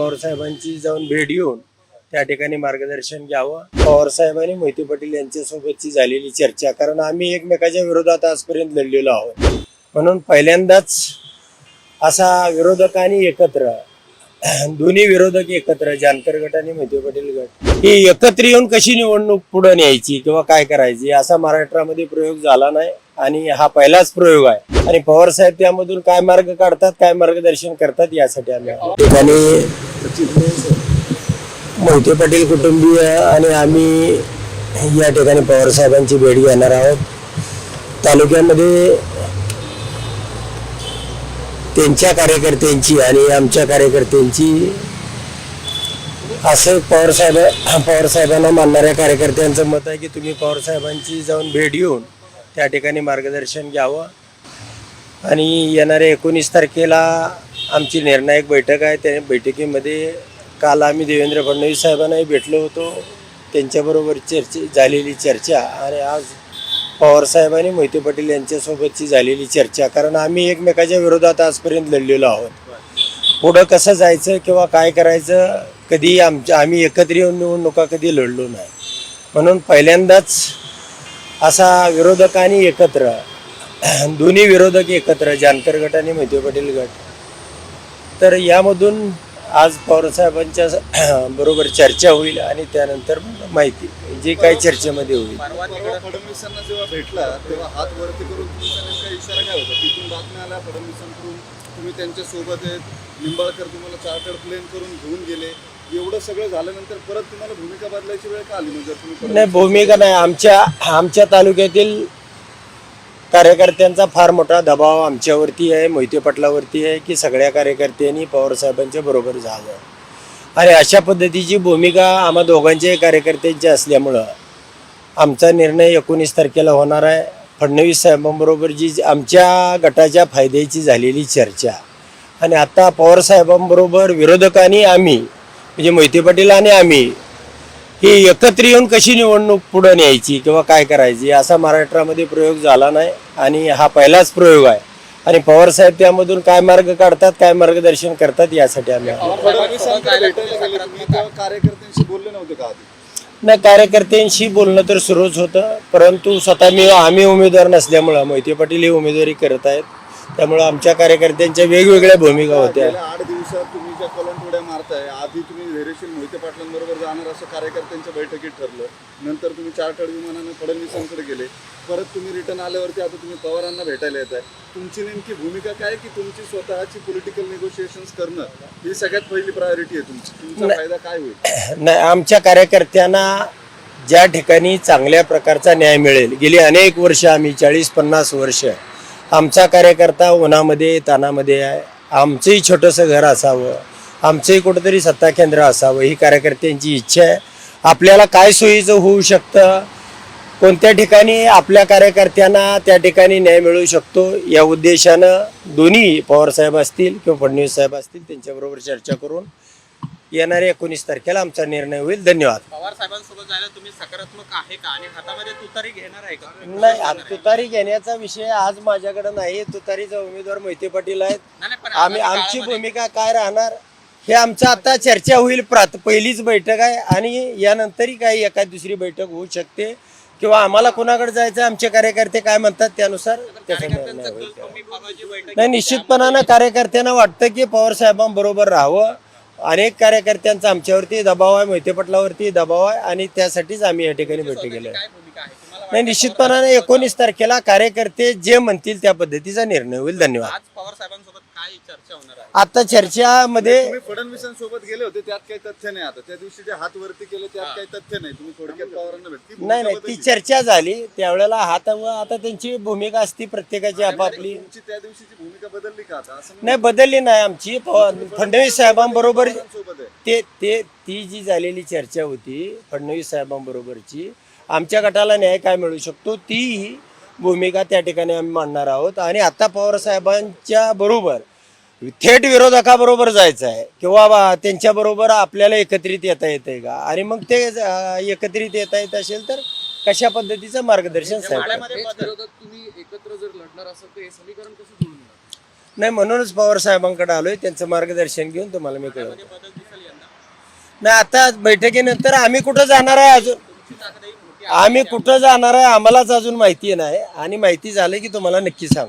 पवार साहेबांची जाऊन भेट घेऊन त्या ठिकाणी मार्गदर्शन घ्यावं. पवार साहेबांनी मोहिते पाटील यांच्यासोबतची झालेली चर्चा कारण आम्ही एकमेकाच्या विरोधात आजपर्यंत लढलेलो आहोत. म्हणून पहिल्यांदाच असा विरोधकांनी एकत्र दोन्ही विरोधक एकत्र जानकर गट आणि मोहिते पाटील गट ही एकत्र येऊन कशी निवडणूक पुढे न्यायची किंवा काय करायची असा महाराष्ट्रामध्ये प्रयोग झाला नाही. आणि हा पहिलाच प्रयोग आहे. आणि पवार साहेब त्यामधून काय मार्ग काढतात काय मार्गदर्शन करतात यासाठी आम्ही ठिकाणी मोहिते पाटील कुटुंबीय आणि आम्ही या ठिकाणी पवार साहेबांची भेट घेणार आहोत. तालुक्यामध्ये त्यांच्या कार्यकर्त्यांची आणि आमच्या कार्यकर्त्यांची असं पवार साहेब पवार साहेबांना मानणाऱ्या कार्यकर्त्यांचं मत आहे की तुम्ही पवार साहेबांची जाऊन भेट घेऊन त्या ठिकाणी मार्गदर्शन घ्यावं. आणि येणाऱ्या एकोणीस तारखेला आमची निर्णायक बैठक आहे. त्या बैठकीमध्ये काल आम्ही देवेंद्र फडणवीस साहेबांनाही भेटलो होतो. त्यांच्याबरोबर चर्चे झालेली चर्चा आणि आज पवार साहेबांनी मोहिते पाटील यांच्यासोबतची झालेली चर्चा. कारण आम्ही एकमेकाच्या विरोधात आजपर्यंत लढलेलो आहोत. पुढं कसं जायचं किंवा काय करायचं कधी आमच्या आम्ही एकत्र येऊन निवडणुका कधी लढलो नाही. म्हणून पहिल्यांदाच असा विरोधकांनी एकत्र दोन्ही विरोधक एकत्र जानकर गट आणि मोहिते पाटील गट. तर यामधून आज पवारसाहेबांच्या बरोबर चर्चा होईल आणि त्यानंतर माहिती जे काही चर्चेमध्ये होईल. जेव्हा भेटला तेव्हा हात काय होता? फडणवीसांकडून तुम्ही त्यांच्या आहेत निंबाळकर तुम्हाला चार्टर प्लेन करून घेऊन गेले. एवढं सगळं झाल्यानंतर परत तुम्हाला भूमिका बदलायची वेळ का आली? म्हणजे तुम्ही नाही भूमिका नाही. आमच्या आमच्या तालुक्यातील कार्यकर्त्यांचा फार मोठा दबाव आमच्यावरती आहे मोहिते पटलावरती आहे की सगळ्या कार्यकर्त्यांनी पवारसाहेबांच्या बरोबर जावं आणि अशा पद्धतीची भूमिका आम्हा दोघांच्याही कार्यकर्त्यांची असल्यामुळं आमचा निर्णय एकोणीस तारखेला होणार आहे. फडणवीस साहेबांबरोबर जी आमच्या गटाच्या फायद्याची झालेली चर्चा आणि आता पवारसाहेबांबरोबर विरोधकांनी आम्ही म्हणजे मोहिते पाटील आणि आम्ही ही एकत्र येऊन कशी निवडणूक पुढे न्यायची किंवा काय करायची असा महाराष्ट्रामध्ये प्रयोग झाला नाही आणि हा पहिलाच प्रयोग आहे. आणि पवार साहेब त्यामधून काय मार्ग काढतात काय मार्गदर्शन करतात यासाठी आम्ही कार्यकर्त्यांशी नाही कार्यकर्त्यांशी बोलणं तर सुरूच होतं परंतु स्वतः मी आम्ही उमेदवार नसल्यामुळं मोहिते पाटील ही उमेदवारी करत आहेत. त्यामुळं आमच्या कार्यकर्त्यांच्या वेगवेगळ्या भूमिका होत्या. गेल्या आठ दिवसात तुम्ही ज्या कलंटोड्या मारताय आधी तुम्ही धैर्यशील मोहिते पाटलांबरोबर जाणार असं कार्यकर्त्यांच्या बैठकीत ठरलं. नंतर तुम्ही चार्टर्ड विमानानं फडणवीसांकडे गेले. परत तुम्ही रिटर्न आल्यावरती आता तुम्ही पवारांना भेटायला येत आहे. तुमची नेमकी भूमिका काय की तुमची स्वतःची पॉलिटिकल निगोशिएशन्स करणं ही सगळ्यात पहिली प्रायोरिटी आहे तुमची? तुमचा फायदा काय होईल? नाही आमच्या कार्यकर्त्यांना ज्या ठिकाणी चांगल्या प्रकारचा न्याय मिळेल गेली अनेक वर्ष आम्ही चाळीस पन्नास वर्ष आमचा कार्यकर्ता उन्हामध्ये तानामध्ये आहे. आमचंही छोटंसं घर असावं. आमचंही कुठंतरी सत्ता केंद्र असावं ही कार्यकर्त्यांची इच्छा आहे. आपल्याला काय सोयीचं होऊ शकतं? कोणत्या ठिकाणी आपल्या कार्यकर्त्यांना त्या ठिकाणी न्याय मिळू शकतो? या उद्देशानं दोन्ही पवारसाहेब असतील किंवा फडणवीस साहेब असतील त्यांच्याबरोबर चर्चा करून येणाऱ्या एकोणीस तारखेला आमचा निर्णय होईल. धन्यवाद. पवार साहेबांसोबत जायला तुम्ही सकारात्मक आहे का? आणि हातामध्ये तुतारी घेणार आहे का? नाही तुतारी घेण्याचा विषय आज माझ्याकडे नाही. तुतारीचा उमेदवार मोहिते पाटील आहेत. नाही, नाही, पण आम्ही आगामी आमची काळामध्ये- भूमिका काय राहणार? हे आमचं आता चर्चा होईल. प्रात पहिलीच बैठक आहे आणि यानंतरही काही एखाद दुसरी बैठक होऊ शकते. किंवा आम्हाला कोणाकडे जायचं आमचे कार्यकर्ते काय म्हणतात त्यानुसार त्याचा निर्णय कार्यकर्त्यांचा होईल कल बैठक नाही निश्चितपणानं कार्यकर्त्यांना वाटतं की पवार साहेबांबरोबर राहावं. अनेक कार्यकर्त्यांचा आमच्यावरती दबाव आहे मोहिते पटलावरती दबाव आहे आणि त्यासाठीच आम्ही या ठिकाणी बैठक गेलो नाही निश्चितपणाने एकोणीस तारखेला कार्यकर्ते जे म्हणतील त्या पद्धतीचा निर्णय होईल. धन्यवाद. चर्चा होणार आहे. आता चर्चामध्ये तुम्ही फडणवीसांसोबत गेले होते त्यात काही तथ्य नाही आता. त्या दिवशी जे हात वरती केले त्यात काही तथ्य नाही. तुम्ही थोडक्यात पवारांना नाही नाही ती. चर्चा झाली. त्यावेळेला हात आता त्यांची भूमिका असती प्रत्येकाची आपापली. तुमची त्या दिवशीची भूमिका बदलली का आता? असं नाही बदलली नाही आमची. प- फडणवीस साहेबांबरोबर सोबत आहे. ते ते ती जी झालेली चर्चा होती फडणवीस साहेबांबरोबरची आमच्या गटाला न्याय काय मिळू शकतो ती भूमिका त्या ठिकाणी आम्ही मांडणार आहोत. आणि आता पवार साहेबांच्या बरोबर थेट विरोधकाबरोबर जायचं आहे किंवा बा- त्यांच्याबरोबर आपल्याला एकत्रित येता येतंय का? आणि मग ते अं, एकत्रित येता येत असेल तर कशा पद्धतीचं मार्गदर्शन साहेब करतात. माड्यामध्ये हेच बदल विरोधात तुम्ही एकत्र जर लढणार असाल तर हे समीकरण कसं जुळून येणार नाही म्हणूनच पवार साहेबांकडे आलोय. त्यांचं मार्गदर्शन घेऊन तुम्हाला मी कळवतो. बदल दिसेल यंदा. नाही आता बैठकीनंतर आम्ही कुठं जाणार आहे अजून? तुमची ताकदही मोठी आम्ही कुठं जाणार आहे आम्हालाच अजून माहिती नाही. आणि माहिती झाली की तुम्हाला नक्की सांग